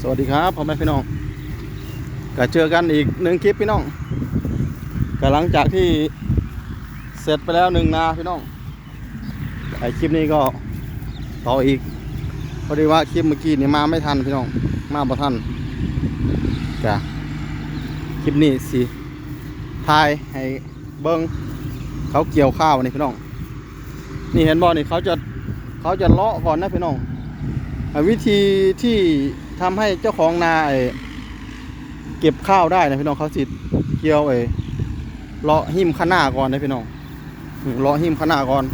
สวัสดีครับพ่อแม่พี่น้องก็เจอกันอีกหนึ่งคลิปพี่น้องก็หลังจากที่เสร็จไปแล้วหนึ่งนาพี่น้องไอคลิปนี้ก็ต่ออีกพอดีว่าคลิปเมื่อกี้นี่มาไม่ทันพี่น้องมาบ่ทันจ้ะคลิปนี้สิทายให้เบิ้งเขาเกี่ยวข้าวนี่พี่น้อง นี่เห็นบ่นี่เขาจะเขาจะเลาะก่อนนะพี่น้องวิธีที่ ทำให้เจ้าของนาเก็บข้าวได้นะพี่น้องเขาสิเกี่ยวไอ้เลาะหิมข้างหน้าก่อนนะพี่น้องเลาะหิมข้างหน้าก่อน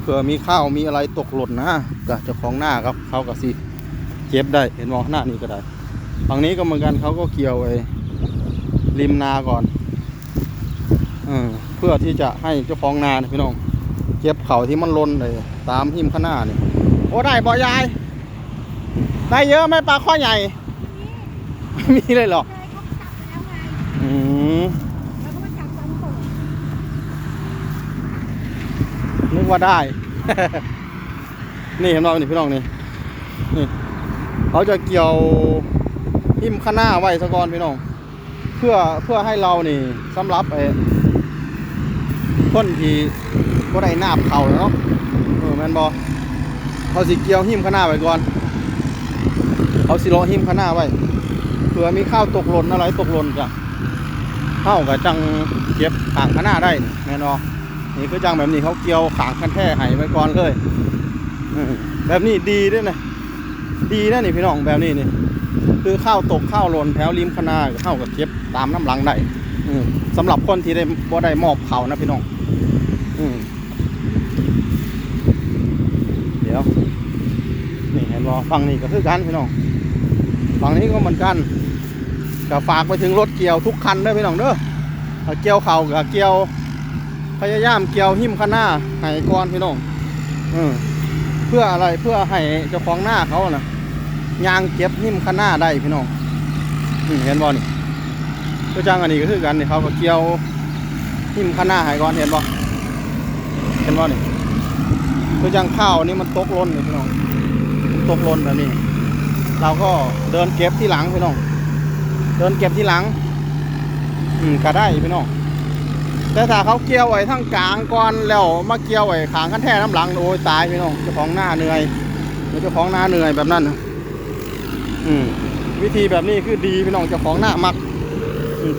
เผื่อมีข้าวมีอะไรตกหล่นนะกับเจ้าของหน้าครับเขาก็สิเก็บได้เห็นมองหน้านี้ก็ได้ฝั่งนี้ก็เหมือนกันเขาก็เกี่ยวไอ้ริมนาก่อนเออเพื่อที่จะให้เจ้าของนานพี่น้องเก็บเข่าที่มันหล่นเลยตามหิมข้างหน้านี่โอ้ได้บ่ยาย ได้เยอะไหมปลาข้อใหญ่ไม่มีเลยเหรอเลยเขาจับไปแล้วไงอืมแล้วก็มาจับตอนตกนึกว่าได้ นี่เห็นไหมนี่พี่น้องนี่ นี่เขาจะเกี่ยวหิมข้างหน้าไว้สะก่อนพี่น้อง เพื่อเพื่อให้เรานี่สำหรับไอ้คนที่ก็ได้นาบเขาแล้วเนาะเออแมนบอเขาสิเกี่ยวหิมข้างหน้าไว้ก่อน เขาสิลาะหิมข้างหน้าไว้เผื่อมีข้าวตกหล่นอะไรตกหล่นจ้ะเข้ากับจังเก็บขางข้างหน้าได้แน่นอนนี่คือจังแบบนี้เขาเกี่ยวขางคันแท่ไห้ไว้ก่อนเลยแบบนี้ดีด้วยนะดีนะนี่พี่น้องแบบนี้นี่คือข้าวตกข้าวหล่นแถวริมคณาก็เข้ากับเก็บตามน้ำหลังได้สำหรับคนที่ได้บ่ได้มอบเขานะพี่น้องอเดี๋ยว นี่เห็นบ่ฝั่งนี้ก็คือกันพี่น้อง ฝั่งนี้ก็เหมือนกันก็ฝากไปถึงรถเกี่ยวทุกคันด้อพี่น้องเด้อเกี่ยวเข่ากับเกี่ยวพยายามเกี่ยวหิ้มข้างหน้าให้ก่อนพี่น้องเออเพื่ออะไรเพื่อให้เจ้าของหน้าเขานะยางเก็บหิ้มข้างหน้าได้พี่น้องเห็นบ่นี่ก็จังอันนี้ก็คือกันนี่เขาก็เกี่ยวหิ้มข้างหน้าให้ก่อนเห็นบ่เห็นบ่นี่ก็จังข้าวนี่มันตกล่นนี่พี่น้องตกล่นแบบนี้ เราก็เดินเก็บที่หลังพี่น้อง เดินเก็บที่หลัง อืมก็ได้พี่น้อง แต่ถ้าเขาเกี่ยวไว้ทั้งกลางก่อนแล้วมาเกี่ยวไว้ขางขั้นแท่น้ำหลังโอ้ยตายพี่น้องเจ้าของหน้าเหนื่อยเจ้าของหน้าเหนื่อยแบบนั้นอืมวิธีแบบนี้คือดีพี่น้องเจ้าของหน้ามัก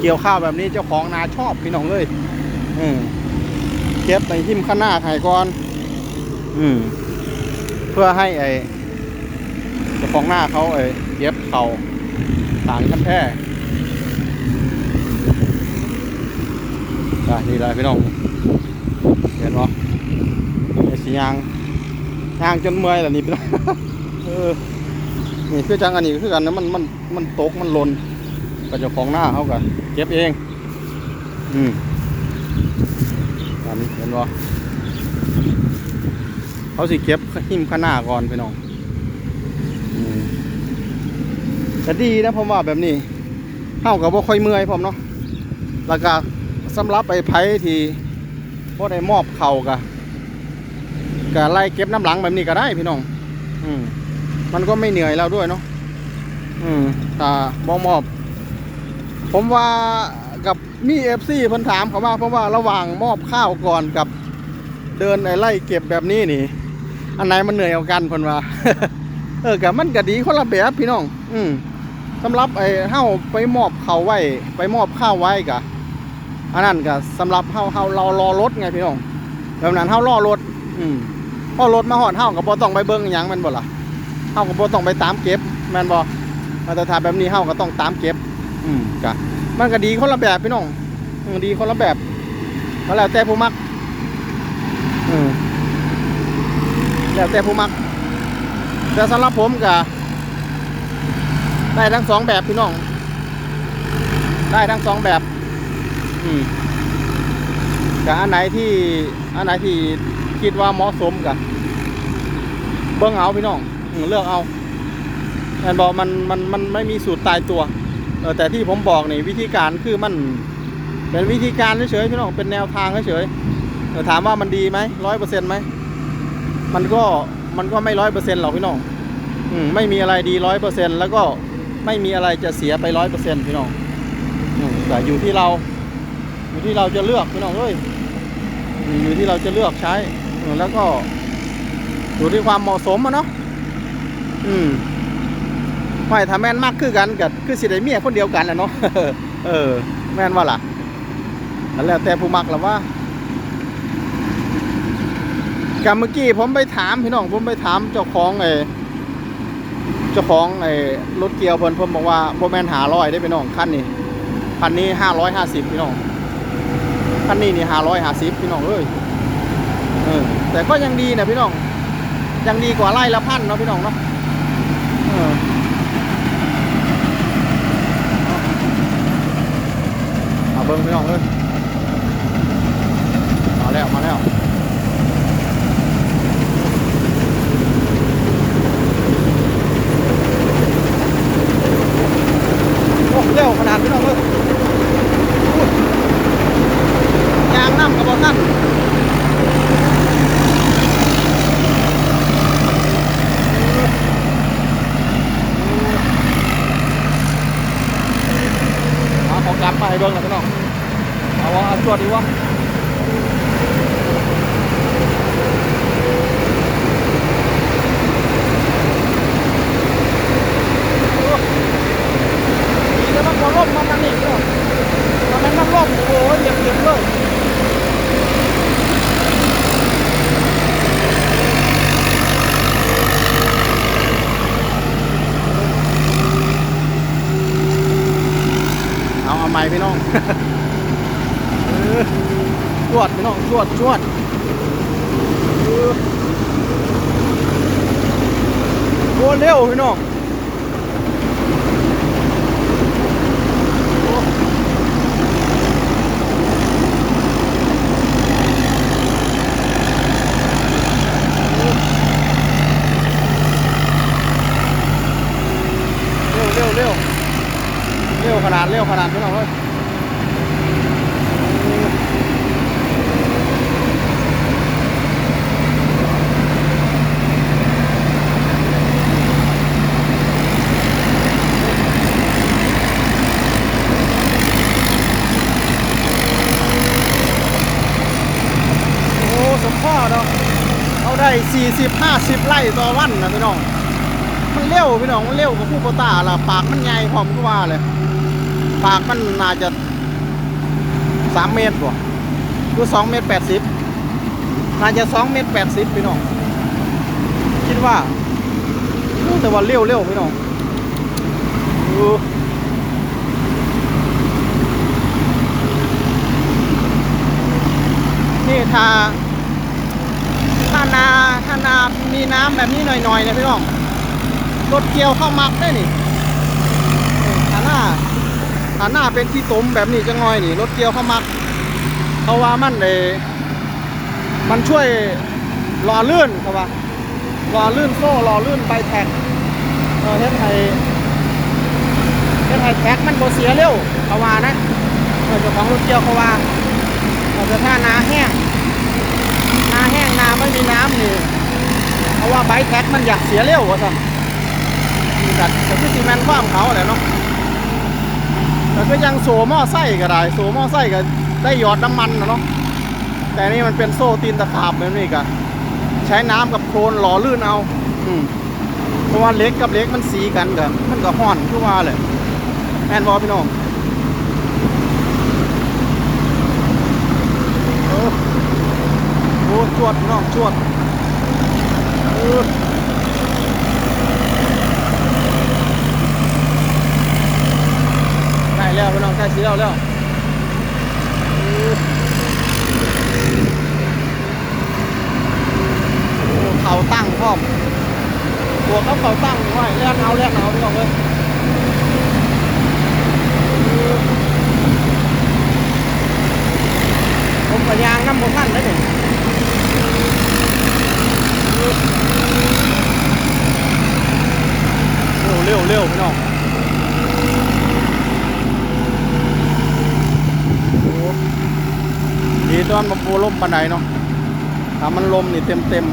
เกี่ยวข้าวแบบนี้เจ้าของนาชอบพี่น้องเลยอืมเก็บในหิ้มข้างหน้าไข่ก่อน อืม เพื่อให้ไอ เจ้าของหน้าเขาไอเก็บเขาขางขั้นแท่อะนี่เลยพี่น้องเห็นปะไอ้สียางยางจนเมื่อยแล้วนี่พี่น้องเออนี่คือจังอันนี้คือกันนะมันมันมันตกมันลนกับเจ้าของหน้าเขากันเก็บเอง อืมอันนี้เห็นปะเขาสิเก็บหิมข้างหน้าก่อนพี่น้องอืม แต่ดีนะผมว่าแบบนี้เท่ากับว่าค่อยเมื่อยผมเนาะแล้วก็สำหรับไอ้ไผ่ที่พอได้มอบเข่ากะกะไล่เก็บน้ำหลังแบบนี้ก็ได้พี่น้อง อืมมันก็ไม่เหนื่อยแล้วด้วยเนาะอืมแต่บอมอบ ผมว่ากับมีเอฟซีเพิ่นถามเขาว่าเพราะว่าระหว่างมอบข้าวก่อนกับเดินไอ้ไล่เก็บแบบนี้นี่ อันไหนมันเหนื่อยกว่ากันเพิ่นว่า เออกับมันก็ดีคนละแบบพี่น้อง อืม สำหรับไอ้เฮาไปมอบเขาไว้ ไปมอบข้าวไว้กะอันนั้นก็สำหรับเฮาเฮาเรารอรถไงพี่น้องแบบนั้นเฮารอรถ อืมพอรถมาหอดเฮาก็บ่ต้องไปเบิ่งอิหยังแม่นบ่ล่ะเฮาก็บ่ต้องไปตามเก็บแม่นบ่แต่ถ้าแบบนี้เฮาก็ต้องตามเก็บ อืมก็มันก็ดีคนละแบบพี่น้องดีคนละแบบก็แล้วแต่ผู้มักอืมแล้วแต่ผู้มักแต่สำหรับผมก็ ได้ทั้งสองแบบพี่น้อง ได้ทั้งสองแบบ อืมกับอันไหนที่อันไหนที่คิดว่าเหมาะสมกับเบิ่งเอาพี่น้องเลือกเอาแอนบอกมันมันมันไม่มีสูตรตายตัวเออแต่ที่ผมบอกนี่วิธีการคือมัน เป็นวิธีการเฉยๆพี่น้องเป็นแนวทางเฉยๆถามว่ามันดีไหมร้อยเปอร์เซ็นต์ไหมมันก็มันก็ไม่ร้อยเปอร์เซ็นต์หรอกพี่น้องอืมไม่มีอะไรดีร้อยเปอร์เซ็นต์แล้วก็ ไม่มีอะไรจะเสียไปร้อยเปอร์เซ็นต์พี่น้องแต่อยู่ที่เราอยู่ที่เราจะเลือกพี่น้องเอ้ยอยู่ที่เราจะเลือกใช้แล้วก็อยู่ที่ความเหมาะสมอะเนาะอืมไม่ถ้าแม่นมากคือกันกับคือสิได้เมียคนเดียวกันแหละเนาะเออ แม่นว่าล่ะแล้วแต่ผู้มักละว่ากับเมื่อกี้ผมไปถามพี่น้องผมไปถามเจ้าของไอ้ เจ้าของไอ้รถเกียวเพิ่นเพิ่นบอกว่าบ่แม่นหาร้อยได้พี่น้องคันนี้คันนี้ห้าร้อยห้าสิบพี่น้องคันนี้นี่ห้าร้อยห้าสิบพี่น้องเอ้ยเออแต่ก็ยังดีนะพี่น้อง ยังดีกว่าไล่ละพันเนาะพี่น้องเนาะเออเอาเบิ้งพี่น้องเอ้ยมาแล้วมาแล้ว โอ้เร็วขนาดพี่น้องเลยอู้ยางน้ำกับบอท่าน เอาของกลับมาให้เบิ้งหน่อยพี่น้องเอาว่าตรวดดีวะดีแล้วมันพอร่มมันนั่นนี่พี่น้องตอนนั้นมันร่มโอ้โหเหยียบเหยียบเลย เอาเอาไม้พี่น้องชวดพี่น้องชวดชวดโคตรเร็วพี่น้อง เร็วเร็วเร็ว เร็วขนาดเร็วขนาดพี่น้องเอ้ยโอ้สมพ่อเนาะเอาได้ 40 50ไร่ต่อวันนะพี่น้อง มันเร็วพี่น้อง มันเร็วกว่าผู้โปตาล่ะ ปากมันใหญ่พร้อมก็ว่าเลย ปากมันน่าจะสามเมตรกว่าหรือสองเมตรแปดสิบน่าจะสองเมตรแปดสิบพี่น้อง คิดว่าแต่ว่าเร็วเร็วพี่น้องนี่ถ้าถ้านาถ้านามีน้ำแบบนี้หน่อยๆนี่ยพี่น้องรถเกี่ยวเข้ามักได้นี่ฐาหน้า ฐาหน้าเป็นที่ตมแบบนี้จังอยนี่รถเกียวเข้ามักเพราะว่ามันเลยมันช่วยหล่อลื่นครับว่าหล่อลื่นโซ่หล่อลื่นใบแท็กเออเฮ็ดให้เฮ็ดให้แท็กมันบ่เสียเร็วเขาว่านะเจ้าของรถเกียวเขาว่าเออแต่ถ้านาแห้งนาแห้งนาไม่มีน้ำนี่เพราะว่าใบแท็กมันอยากเสียเร็วว่าสั่นมีกัดแต่คือซีแมนความเขาแหละเนาะ แต่ก็ยังโซหม้อไส้ก็ได้โซหม้อไส้ก็ได้หยอดน้ำมันนะเนาะแต่นี่มันเป็นโซ่ตีนตะขาบแบบนี้ก็ใช้น้ำกับโคลนหล่อลื่นเอาอืมเพราะว่าเล็กกับเล็กมันสีกันกันมันก็ห่อนทุกว่าเลยแอนบอพี่น้องโอ้โหชวดน้องชวดเออ ใกล้ แล้วพี่น้องใกล้สีแล้วแล้วเขาตั้งพร้อมบวกกับเขาตั้งไว้แล่นเอาแล่นเอาพี่น้องเลยผมกับยางน้ำผมนั่นได้หนึ่งเร็วเร็วเร็วพี่น้อง ตอนมันปูล่มปานไหนเนาะถามมันลมนี่เต็มเต็ม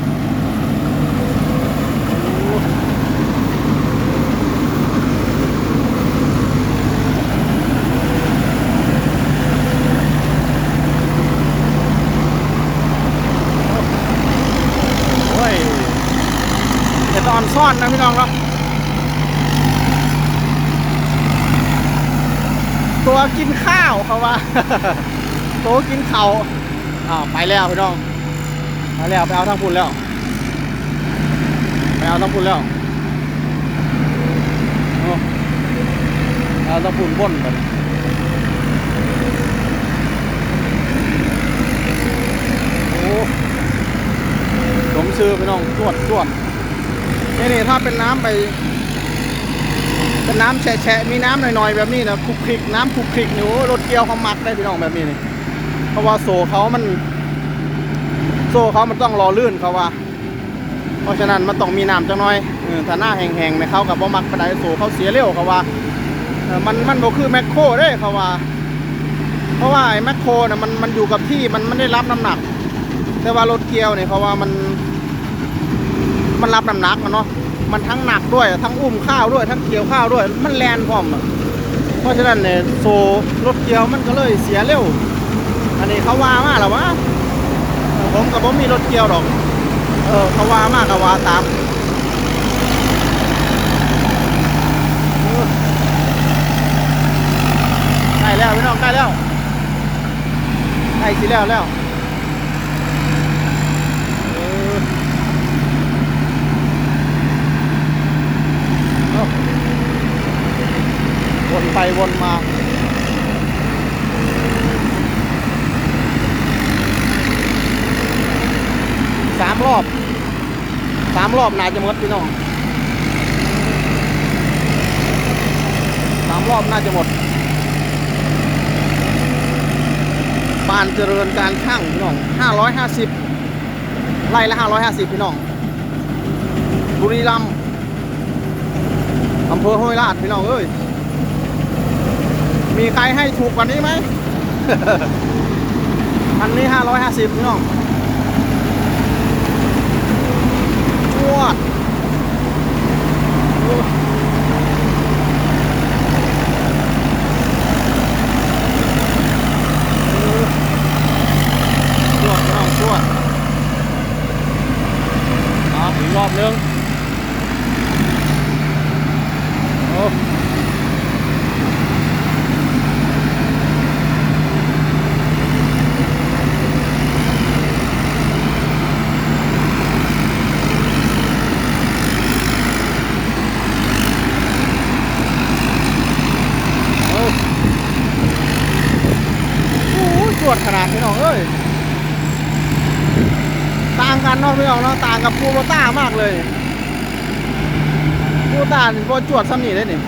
ตอนซ่อนนะพี่น้องครับตัวกินข้าวเขาว่า ตัวกินเขา่า อ้าวไปแล้วพี่น้องไปแล้วไปเอาทั้งพุ่นแล้วไปเอาทั้งพุ่นแล้วเอาทั้งพุ่นบนไปโอ้สมซื้อพี่น้องจวดจวดนี่นี่ถ้าเป็นน้ำไปเป็นน้ำแฉะมีน้ำหน่อยๆแบบนี้นะคลุกคลิกน้ำคลุกคลิกหนี่โอ้รถเกียวเขามักได้พี่น้องแบบนี้นี่ เพราะว่าโซ่เขามัน โซ่เขามันต้องรอลื่นเขาว่า เพราะฉะนั้นมันต้องมีน้ำจังน้อยถ้าหน้าแห้งๆในเขากับบ่มักปานใดโซ่เขาเสียเร็วเขาว่ามันมันบ่คือแมคโครเด้เขาว่า เพราะว่าไอ้แมคโครน่ะมันมันอยู่กับที่มันมันได้รับน้ำหนัก แต่ว่ารถเกียวเนี่ยเขาว่ามัน มันรับน้ำหนักมันเนาะมันทั้งหนักด้วยทั้งอุ้มข้าวด้วยทั้งเกี่ยวข้าวด้วย มันแลนพร้อมเพราะฉะนั้นเนี่ยโซรถเกี่ยวมันก็เลยเสียเร็ว อันนี้เขาว่ามาแล้ววะผมกับผมมีรถเกี่ยวดอก เออเขาว่ามากกับว่าตามใกล้แล้วพี่น้องใกล้แล้วใกล้สิแล้วแล้ววนไปวนมา สาม รอบสามรอบน่าจะหมดพี่น้องสามรอบน่าจะหมดบ้านเจริญการช่างพี่น้องห้าร้อยห้าสิบไล่ละห้าร้อยห้าสิบพี่น้องบุรีรัมย์อำเภอห้วยลาดพี่น้องเอ้ยมีใครให้ถูกกว่านี้ไหม อันนี้ห้าร้อยห้าสิบพี่น้องจ วดโอ้เออจวดพี่น้องจวดเอาอีกรอบนึง โอ้โอ้โหตรวจขนา ดพี่น้องเอ้ยต่างกันเนาะพี่น้องเนาะต่างกับคูโรต้ามากเลยผู้ตานี่บ่จวดซ้ำนี่เลยนี่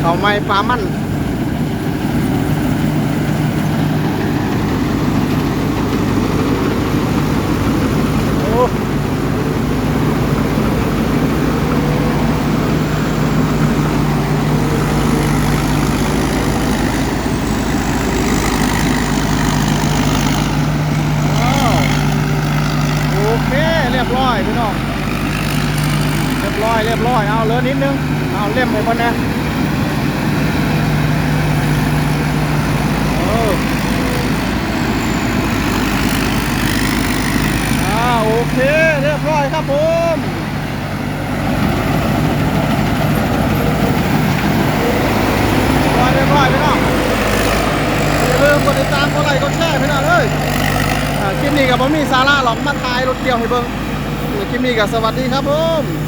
เขาไม่ปลามันโอ้อ้าว โอเคเรียบร้อยพี่น้องเรียบร้อยเรียบร้อยเอาเหลือนิดนึงเอาเล่มไปคนนะเอออ่าโอเคเรียบร้อยครับผมเรียบร้อยเรียบร้อยพี่น้องอย่าลืมกดติดตามกดไลค์กดแชร์พี่น้องเอ้ย อ่าคลิปนี้กับผมมีสาระหรอกมาทายรถเกี่ยวให้เบิ่งคลิ ปนี้กับสวัสดีครับผม